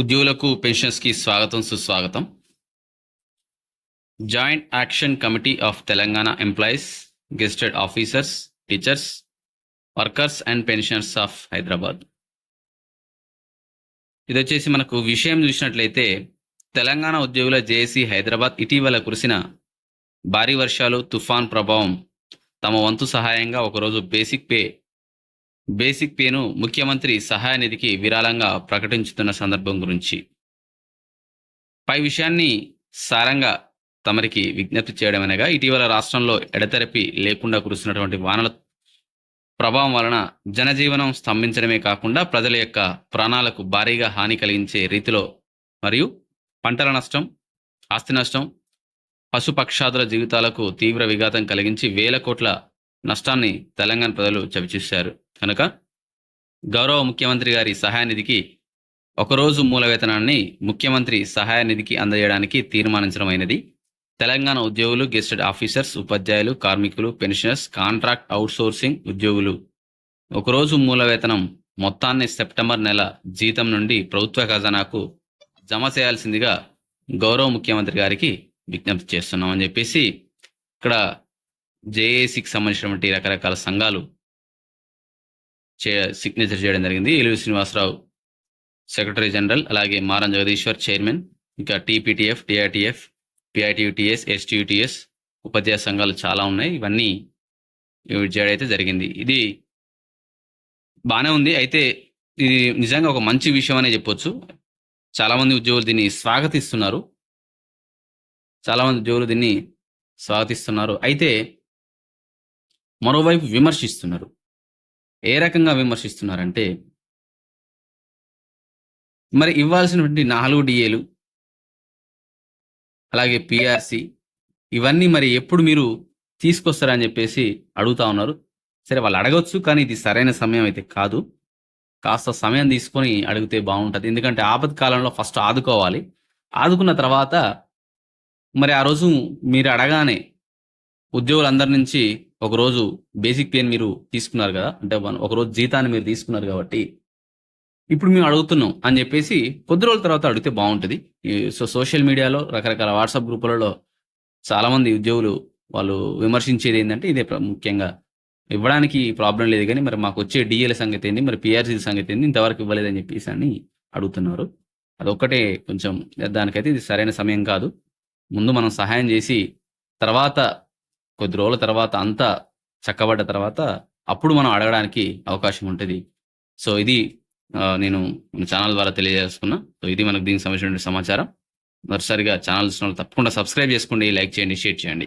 ఉద్యోగులకు పెన్షన్స్కి స్వాగతం సుస్వాగతం. Joint action committee of Telangana employees gazetted officers teachers workers and pensioners of Hyderabad. ఇది వచ్చేసి మనకు విషయం చూసినట్లయితే తెలంగాణ ఉద్యోగుల జేఏసీ హైదరాబాద్ ఇటీవల కురిసిన భారీ వర్షాలు తుఫాన్ ప్రభావం తమ వంతు సహాయంగా ఒకరోజు బేసిక్ పే బేసిక్ పేను ముఖ్యమంత్రి సహాయ నిధికి విరాళంగా ప్రకటించుతున్న సందర్భం గురించి. పై విషయాన్ని సారంగా తమరికి విజ్ఞప్తి చేయడం అనగా ఇటీవల రాష్ట్రంలో ఎడతెరపి లేకుండా కురుస్తున్నటువంటి వానల ప్రభావం వలన జనజీవనం స్తంభించడమే కాకుండా ప్రజల యొక్క ప్రాణాలకు భారీగా హాని కలిగించే రీతిలో మరియు పంటల నష్టం ఆస్తి నష్టం పశుపక్షాదుల జీవితాలకు తీవ్ర విఘాతం కలిగించి వేల కోట్ల నష్టాన్ని తెలంగాణ ప్రజలు చవిచూశారు. కనుక గౌరవ ముఖ్యమంత్రి గారి సహాయ నిధికి ఒకరోజు మూల వేతనాన్ని ముఖ్యమంత్రి సహాయ నిధికి అందజేయడానికి తీర్మానించడమైనది తెలంగాణ ఉద్యోగులు గెస్టెడ్ ఆఫీసర్స్ ఉపాధ్యాయులు కార్మికులు పెన్షనర్స్ కాంట్రాక్ట్ అవుట్సోర్సింగ్ ఉద్యోగులు. ఒకరోజు మూల వేతనం మొత్తాన్ని సెప్టెంబర్ నెల జీతం నుండి ప్రభుత్వ ఖజానాకు జమ చేయాల్సిందిగా గౌరవ ముఖ్యమంత్రి గారికి విజ్ఞప్తి చేస్తున్నామని చెప్పేసి ఇక్కడ జేఏసీకి సంబంధించినటువంటి రకరకాల సంఘాలు చే సిగ్నేచర్ చేయడం జరిగింది. ఎలుగు శ్రీనివాసరావు సెక్రటరీ జనరల్ అలాగే మారం జగదీశ్వర్ చైర్మన్ ఇంకా టీపీటీఎఫ్ టీఆర్టీఎఫ్ పిఐటియుటిఎస్ ఎస్టీయుటిఎస్ ఉపాధ్యాయ సంఘాలు చాలా ఉన్నాయి. ఇవన్నీ చేయడం అయితే జరిగింది. ఇది బాగానే ఉంది. అయితే ఇది నిజంగా ఒక మంచి విషయం అనే చెప్పొచ్చు. చాలామంది ఉద్యోగులు దీన్ని స్వాగతిస్తున్నారు. చాలామంది ఉద్యోగులు దీన్ని స్వాగతిస్తున్నారు. అయితే మరోవైపు విమర్శిస్తున్నారు. ఏ రకంగా విమర్శిస్తున్నారంటే మరి ఇవ్వాల్సినటువంటి నాలుగు డిఏలు అలాగే పిఆర్సి ఇవన్నీ మరి ఎప్పుడు మీరు తీసుకొస్తారని చెప్పేసి అడుగుతా ఉన్నారు. సరే వాళ్ళు అడగొచ్చు కానీ ఇది సరైన సమయం అయితే కాదు. కాస్త సమయం తీసుకొని అడిగితే బాగుంటుంది. ఎందుకంటే ఆపద కాలంలో ఫస్ట్ ఆదుకోవాలి. ఆదుకున్న తర్వాత మరి ఆ రోజు మీరు అడగానే ఉద్యోగులందరి నుంచి ఒకరోజు బేసిక్ పేన్ మీరు తీసుకున్నారు కదా? అంటే వన్- ఒకరోజు జీతాన్ని మీరు తీసుకున్నారు కాబట్టి ఇప్పుడు మేము అడుగుతున్నాం అని చెప్పేసి కొద్ది రోజుల తర్వాత అడిగితే బాగుంటుంది. ఈ సో సోషల్ మీడియాలో రకరకాల వాట్సాప్ గ్రూపులలో చాలామంది ఉద్యోగులు వాళ్ళు విమర్శించేది ఏంటంటే ఇదే ప్ర- ముఖ్యంగా ఇవ్వడానికి ప్రాబ్లం లేదు కానీ మరి మాకు వచ్చే డిఎల్ సంగతి ఏంది? మరి పిఆర్సీ సంగతి ఏంది? ఇంతవరకు ఇవ్వలేదని చెప్పేసి అని అడుగుతున్నారు. అదొక్కటే కొంచెం దానికైతే ఇది సరైన సమయం కాదు. ముందు మనం సహాయం చేసి తర్వాత కొద్ది రోజుల తర్వాత అంతా చక్కబడ్డ తర్వాత అప్పుడు మనం అడగడానికి అవకాశం ఉంటుంది. సో ఇది నేను మన ఛానల్ ద్వారా తెలియజేసుకున్నా. సో ఇది మనకు దీనికి సంబంధించిన సమాచారం. మరోసారిగా ఛానల్ తప్పకుండా సబ్స్క్రైబ్ చేసుకోండి లైక్ చేయండి షేర్ చేయండి.